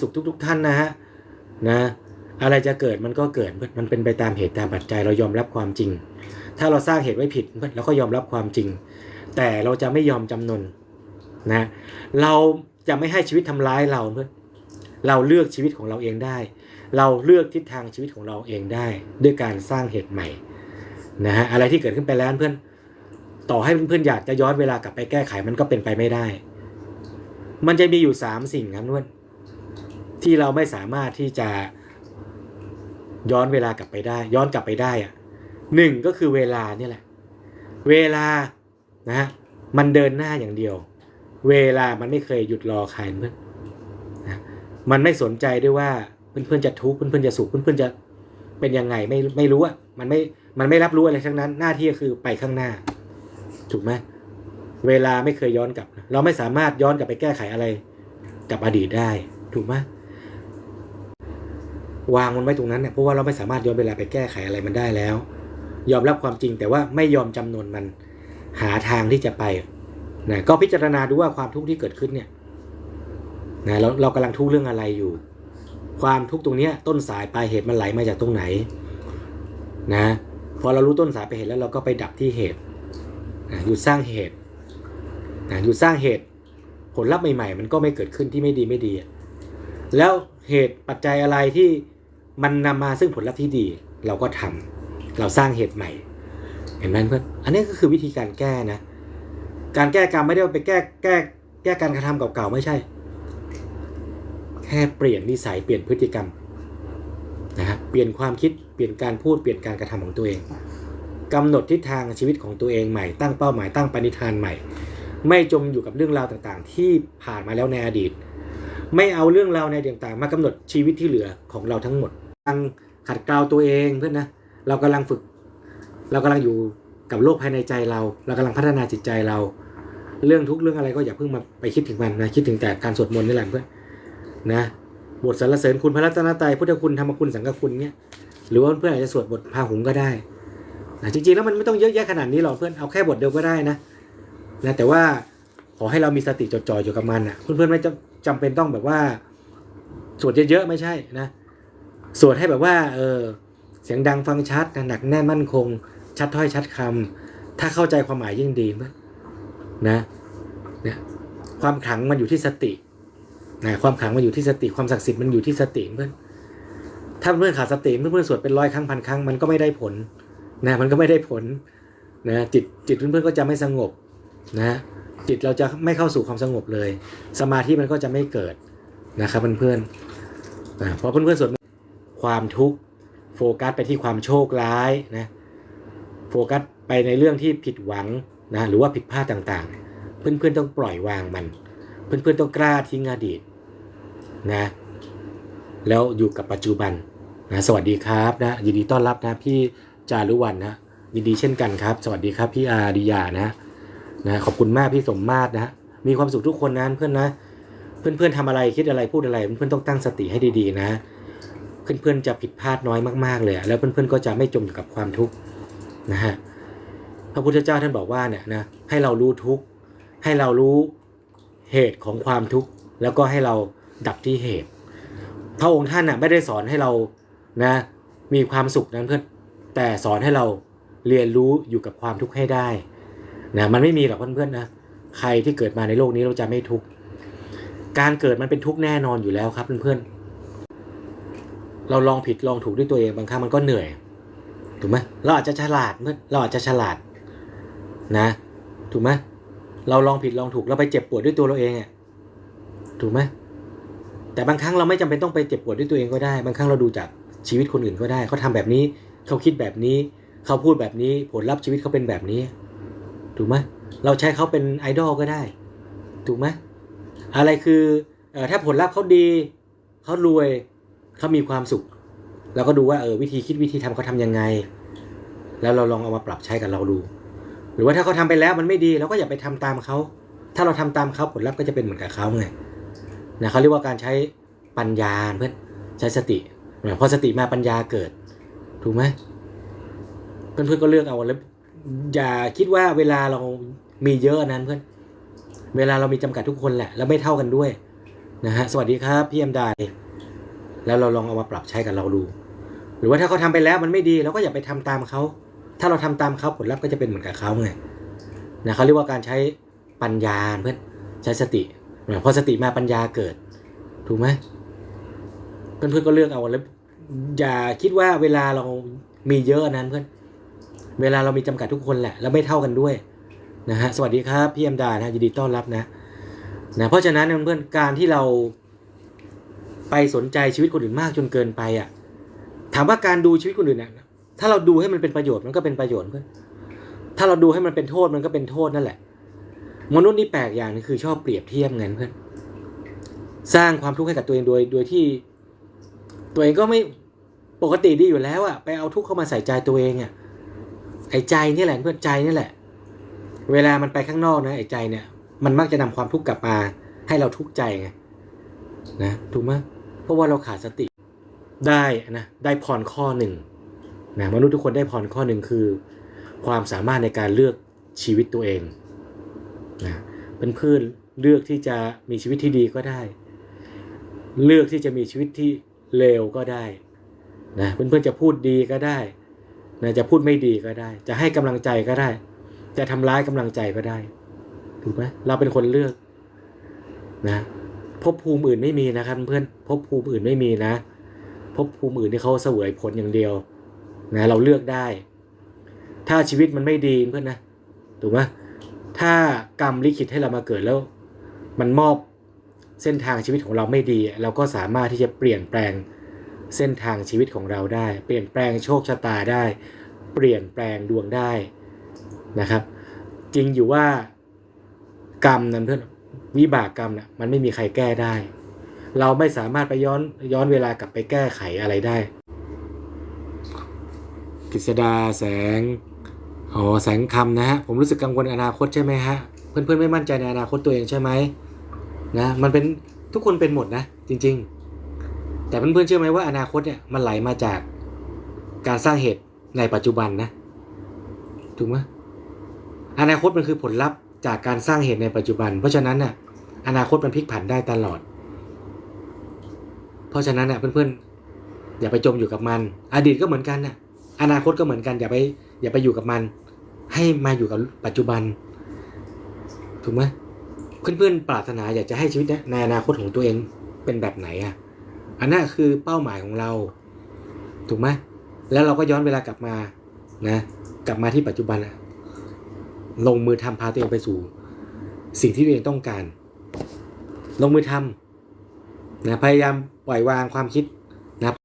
สุขทุก ๆ ท่านนะฮะนะอะไรจะเกิดมันก็เกิดมันเป็นไปตามเหตุตามปัจจัยเรายอมรับความจริง ถ้าเราสร้างเหตุไว้ผิดเราก็ยอมรับความจริง แต่เราจะไม่ยอมจำนนนะเราจะไม่ให้ชีวิตทำร้ายเราเพื่อนเราเลือกชีวิตของเราเองได้ เราเลือกทิศทางชีวิตของเราเองได้ ด้วยการสร้างเหตุใหม่นะฮะอะไรที่เกิดขึ้นไปแล้วเพื่อนต่อให้เพื่อนอยากจะย้อนเวลากลับไปแก้ไขมันก็เป็นไปไม่ได้ มันจะมีอยู่สามสิ่งครับเพื่อน ที่เราไม่สามารถที่จะย้อนเวลากลับไปได้ ย้อนกลับไปได้อะหนึ่งก็คือเวลาเนี่ยแหละ เวลานะฮะมันเดินหน้าอย่างเดียว เวลามันไม่เคยหยุดรอใครเพื่อนนะมันไม่สนใจด้วยว่าเพื่อนๆจะทุกข์เพื่อนๆจะสุขเพื่อนๆจะเป็นยังไงไม่ไม่รู้อะมันไม่มันไม่รับรู้อะไรทั้งนั้นหน้าที่ก็คือไปข้างหน้า ถูกไหมเวลาไม่เคยย้อนกลับ เราไม่สามารถย้อนกลับไปแก้ไขอะไรกับอดีตได้ ถูกไหม วางมันไว้ตรงนั้นเนี่ยเพราะว่าเราไม่สามารถย้อนเวลาไปแก้ไขอะไรมันได้แล้ว ยอมรับความจริงแต่ว่าไม่ยอมจำนนมันหาทางที่จะไปนะก็พิจารณาดูว่าความทุกข์ที่เกิดขึ้นเนี่ยนะเราเรากำลังทุกข์เรื่องอะไรอยู่ ความทุกข์ตรงเนี้ยต้นสายปลายเหตุมันไหลมาจากตรงไหนนะพอเรารู้ต้นสายปลายเหตุแล้วเราก็ไปดับที่เหตุนะหยุดสร้างเหตุนะหยุดสร้างเหตุ ผลลัพธ์ใหม่ๆ มันก็ไม่เกิดขึ้นที่ไม่ดีไม่ดี แล้วเหตุปัจจัยอะไรที่ มันนำมาซึ่งผลลัพธ์ที่ดี เราก็ทำเราสร้างเหตุใหม่ เห็นไหมเพื่อนอันนี้ก็คือวิธีการแก้นะ การแก้กรรมไม่ได้ไปแก้แก้แก้การกระทำเก่าๆไม่ใช่ แค่เปลี่ยนนิสัยเปลี่ยนพฤติกรรมนะฮะเปลี่ยนความคิดเปลี่ยนการพูดเปลี่ยนการกระทำของตัวเองกำหนดทิศทางชีวิตของตัวเองใหม่ตั้งเป้าหมายตั้งปณิธานใหม่ ไม่จมอยู่กับเรื่องราวต่างๆ ที่ผ่านมาแล้วในอดีต ไม่เอาเรื่องราวในอดีตต่างๆ มากำหนดชีวิตที่เหลือของเราทั้งหมด ลังขัดเกลาตัวเองเพื่อนนะเรากำลังฝึก เรากำลังอยู่กับโลกภายในใจเรา เรากำลังพัฒนาจิตใจเรา เรื่องทุกเรื่องอะไรก็อย่าเพิ่งมาไปคิดถึงมันนะคิดถึงแต่การสวดมนต์นี่แหละเพื่อนนะบทสรรเสริญคุณพระรัตนตรัยพุทธคุณธรรมคุณสังฆคุณเนี่ยหรือว่าเพื่อนอาจจะสวดบทพาหุงก็ได้นะจริงๆแล้วมันไม่ต้องเยอะแยะขนาดนี้หรอกเพื่อนเอาแค่บทเดียวก็ได้นะนะแต่ว่าขอให้เรามีสติจดจ่ออยู่กับมันอะเพื่อนๆไม่จำจำเป็นต้องแบบว่าสวดเยอะๆไม่ใช่นะ สวดให้แบบว่า เออ เสียงดังฟังชัดหนักแน่นมั่นคง ชัดถ้อยชัดคำถ้าเข้าใจความหมายยิ่งดีมั้ยนะเนี่ยความขลังมันอยู่ที่สตินะความขลังมันอยู่ที่สติความศักดิ์สิทธิ์มันอยู่ที่สติเพื่อนถ้าเพื่อนขาดสติเพื่อนๆสวดเป็นร้อยครั้งพันครั้งมันก็ไม่ได้ผลนะมันก็ไม่ได้ผลนะจิตจิตเพื่อนๆก็จะไม่สงบนะจิตเราจะไม่เข้าสู่ความสงบเลย สมาธิมันก็จะไม่เกิดนะครับเพื่อนๆนะเพราะเพื่อนๆสวด ความทุกข์โฟกัสไปที่ความโชคร้ายนะโฟกัสไปในเรื่องที่ผิดหวังนะหรือว่าผิดพลาดต่างๆ เพื่อนๆต้องปล่อยวางมัน เพื่อนๆต้องกล้าทิ้งอดีตนะแล้วอยู่กับปัจจุบันนะสวัสดีครับนะยินดีต้อนรับนะพี่จารุวรรณนะยินดีเช่นกันครับ สวัสดีครับพี่อาดิยานะนะขอบคุณมากพี่สมมาตรนะมีความสุขทุกคนนะเพื่อนนะ เพื่อนๆทำอะไรคิดอะไรพูดอะไร เพื่อนๆต้องตั้งสติให้ดีๆนะ เพื่อนๆจะผิดพลาดน้อยมากๆเลย แล้วเพื่อนๆก็จะไม่จมอยู่กับความทุกข์นะฮะพระพุทธเจ้าท่านบอกว่าเนี่ยนะให้เรารู้ทุกข์ให้เรารู้เหตุของความทุกข์แล้วก็ให้เราดับที่เหตุพระองค์ท่านน่ะไม่ได้สอนให้เรานะมีความสุขนั้นเพื่อนแต่สอนให้เราเรียนรู้อยู่กับความทุกข์ให้ได้นะมันไม่มีหรอกเพื่อนๆนะใครที่เกิดมาในโลกนี้เราจะไม่ทุกข์การเกิดมันเป็นทุกข์แน่นอนอยู่แล้วครับเพื่อนๆ เราลองผิดลองถูกด้วยตัวเองบางครั้งมันก็เหนื่อยถูกไหมเราอาจจะฉลาดเพื่อเราอาจจะฉลาดนะ ถูกไหมเราลองผิดลองถูกเราไปเจ็บปวดด้วยตัวเราเองอะถูกไหมแต่บางครั้งเราไม่จำเป็นต้องไปเจ็บปวดด้วยตัวเองก็ได้ บางครั้งเราดูจากชีวิตคนอื่นก็ได้เขาทำแบบนี้เขาคิดแบบนี้เขาพูดแบบนี้ผลลัพธ์ชีวิตเขาเป็นแบบนี้ ถูกไหมเราใช้เขาเป็นไอดอลก็ได้ ถูกไหมอะไรคืออถ้าผลลัพธ์เขาดีเขารวย เขามีความสุขเราก็ดูว่าเออวิธีคิดวิธีทำเขาทำยังไง แล้วเราลองเอามาปรับใช้กับเราดู หรือว่าถ้าเขาทำไปแล้วมันไม่ดีเราก็อย่าไปทำตามเขาถ้าเราทำตามเขาผลลัพธ์ก็จะเป็นเหมือนกับเขาไงนะเขาเรียกว่าการใช้ปัญญาเพื่อนใช้สติพอสติมาปัญญาเกิด ถูกไหมเพื่อนๆก็เลือกเอาแล้วอย่าคิดว่าเวลาเรามีเยอะนั้นเพื่อน เวลาเรามีจำกัดทุกคนแหละ แล้วไม่เท่ากันด้วยนะฮะสวัสดีครับพี่เอ็มได แล้วเราลองเอามาปรับใช้กับเราดู หรือว่าถ้าเขาทำไปแล้วมันไม่ดีเราก็อย่าไปทำตามเขา ถ้าเราทำตามเขาผลลัพธ์ก็จะเป็นเหมือนกับเขาไงนะเขาเรียกว่าการใช้ปัญญาเพื่อนใช้สตินะพอสติมาปัญญาเกิด ถูกไหมเพื่อนๆก็เลือกเอาแล้วอย่าคิดว่าเวลาเรามีเยอะนั้นเพื่อน เวลาเรามีจำกัดทุกคนแหละ แล้วไม่เท่ากันด้วยนะฮะสวัสดีครับพี่เอ็มดานะยินดีต้อนรับนะนะเพราะฉะนั้นเพื่อนๆการที่เรา ไปสนใจชีวิตคนอื่นมากจนเกินไปอะ ถามว่าการดูชีวิตคนอื่นเนี่ยถ้าเราดูให้มันเป็นประโยชน์มันก็เป็นประโยชน์เพื่อนถ้าเราดูให้มันเป็นโทษมันก็เป็นโทษนั่นแหละ มนุษย์นี่แปลกอย่างนึงคือชอบเปรียบเทียบเงินเพื่อนสร้างความทุกข์ให้กับตัวเองโดยโดยที่ ตัวเองก็ไม่ปกติดีอยู่แล้วอะไปเอาทุกข์เข้ามาใส่ใจตัวเองอะไอ้ใจนี่แหละเพื่อนใจนี่แหละ เวลามันไปข้างนอกนะไอ้ใจเนี่ย มันมักจะนำความทุกข์กลับมาให้เราทุกข์ใจไงนะถูกไหม เพราะว่าเราขาดสติได้นะได้พรข้อหนึ่งนะมนุษย์ทุกคนได้พรข้อหนึ่งคือ ความสามารถในการเลือกชีวิตตัวเองนะเป็นเพื่อนเลือกที่จะมีชีวิตที่ดีก็ได้ เลือกที่จะมีชีวิตที่เลวก็ได้นะเพื่อนๆจะพูดดีก็ได้นะจะพูดไม่ดีก็ได้ จะให้กำลังใจก็ได้ จะทำร้ายกำลังใจก็ได้ถูกไหมเราเป็นคนเลือกนะ ภพภูมิอื่นไม่มีนะครับเพื่อนภพภูมิอื่นไม่มีนะภพภูมิอื่นที่เขาเสวยผลอย่างเดียวนะเราเลือกได้ ถ้าชีวิตมันไม่ดีเพื่อนนะถูกไหมถ้ากรรมลิขิตให้เรามาเกิดแล้ว มันมอบเส้นทางชีวิตของเราไม่ดี เราก็สามารถที่จะเปลี่ยนแปลงเส้นทางชีวิตของเราได้ เปลี่ยนแปลงโชคชะตาได้ เปลี่ยนแปลงดวงได้นะครับ จริงอยู่ว่ากรรมนั้นเพื่อน วิบากกรรมนะ่ะมันไม่มีใครแก้ได้ เราไม่สามารถไปย้อนย้อนเวลากลับไปแก้ไขอะไรได้กฤษดาแสงอ๋อแสงคำนะฮะผมรู้สึกกังวลอนาคตใช่ไหมฮะเพื่อนๆไม่มั่นใจในอนาคตตัวเองใช่ไหมนะมันเป็นทุกคนเป็นหมดนะจริง ๆ แต่เพื่อนๆเชื่อไหมว่าอนาคตเนี่ยมันไหลมาจากการสร้างเหตุในปัจจุบันนะถูกไหมอนาคตมันคือผลลัพธ์จากการสร้างเหตุในปัจจุบัน เพราะฉะนั้นน่ะ อนาคตมันพลิกผันได้ตลอด เพราะฉะนั้นน่ะเพื่อนๆอย่าไปจมอยู่กับมัน อดีตก็เหมือนกันน่ะอนาคตก็เหมือนกันอย่าไปอย่าไปอยู่กับมัน ให้มาอยู่กับปัจจุบัน ถูกไหมเพื่อนๆปรารถนาอยากจะให้ชีวิตในอนาคตของตัวเองเป็นแบบไหนอะอันนั้นคือเป้าหมายของเรา ถูกไหมแล้วเราก็ย้อนเวลากลับมานะกลับมาที่ปัจจุบันลงมือทำพาตัวเองไปสู่ สิ่งที่ตัวเองต้องการ ลงมือทำนะพยายามปล่อยวางความคิดนะ